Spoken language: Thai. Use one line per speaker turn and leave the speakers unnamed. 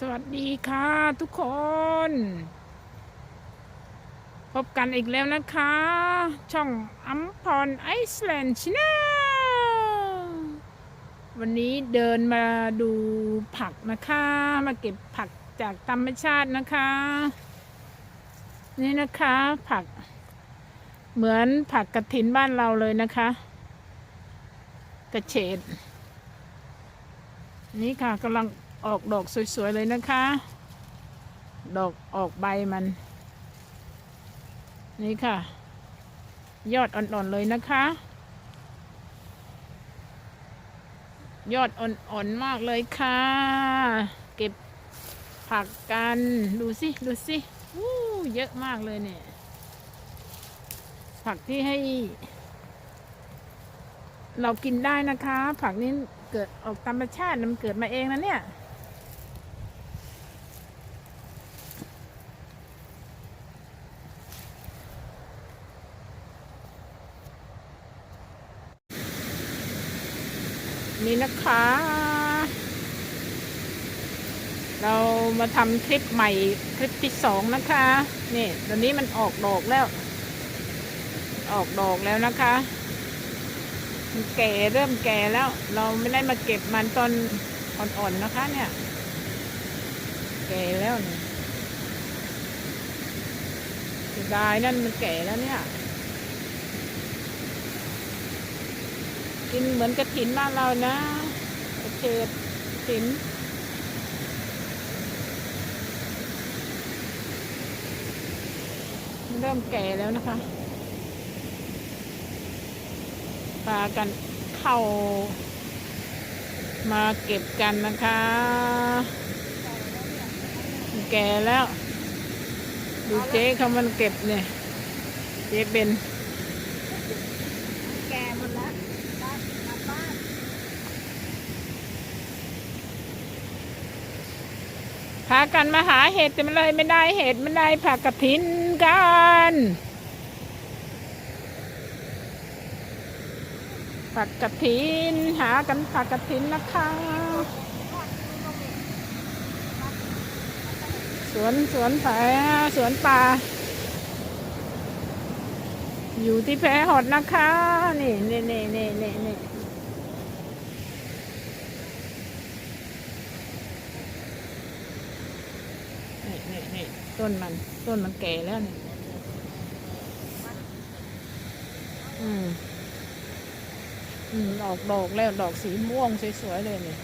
สวัสดีค่ะทุกคน พบกันอีกแล้วนะคะ ช่องอัมพรไอซ์แลนด์ชแนลวันนี้เดินมาดูผักนะคะ มาเก็บผักจากธรรมชาตินะคะ นี่นะคะผัก เหมือนผักกระถินบ้านเราเลยนะคะ กระเฉดนี่ค่ะกำลัง ออกดอกสวยๆเลยนะคะ ดอกออกใบมัน นี่ค่ะ ยอดอ่อนๆเลยนะคะ ยอดอ่อนๆมากเลยค่ะ เก็บผักกันดูสิดูสิอู้เยอะมากเลยเนี่ย ผักที่ให้ เรากินได้นะคะ ผักนี้เกิดออกธรรมชาติมันเกิดมาเองนะเนี่ย นี่นะคะ เรามาทำคลิปใหม่คลิปที่สองนะคะ นี่ตอนนี้มันออกดอกแล้ว ออกดอกแล้วนะคะมันแก่เริ่มแก่แล้ว เราไม่ได้มาเก็บมันตอนอ่อนๆนะคะ เนี่ย แก่แล้วเนี่ยดายนั่นมันแก่แล้วเนี่ย กินเหมือนกระถินบ้านเรานะกระเฉดถินเริ่มแก่แล้วนะคะพากันเข้ามาเก็บกันนะคะ แก่แล้ว ดูเจ๊เขามันเก็บเนี่ย เจ๊เป็น
แกหมดแล้วบ้านกลับบ้าน
พากันมาหาเห็ดแต่มันเลยไม่ได้เห็ดมันได้ผักกระถินกันผักกระถินหากันผักกระถินนะคะสวนสวนแผลสวนป่าอยู่ที่แพรหอดนะคะ นี่นี่นี่นี่นี่ นี่นี่ต้นมัน ต้นมันแก่แล้วนี่อืมอืมออกดอกแล้วดอกสีม่วงสวยๆเลยเนี่ย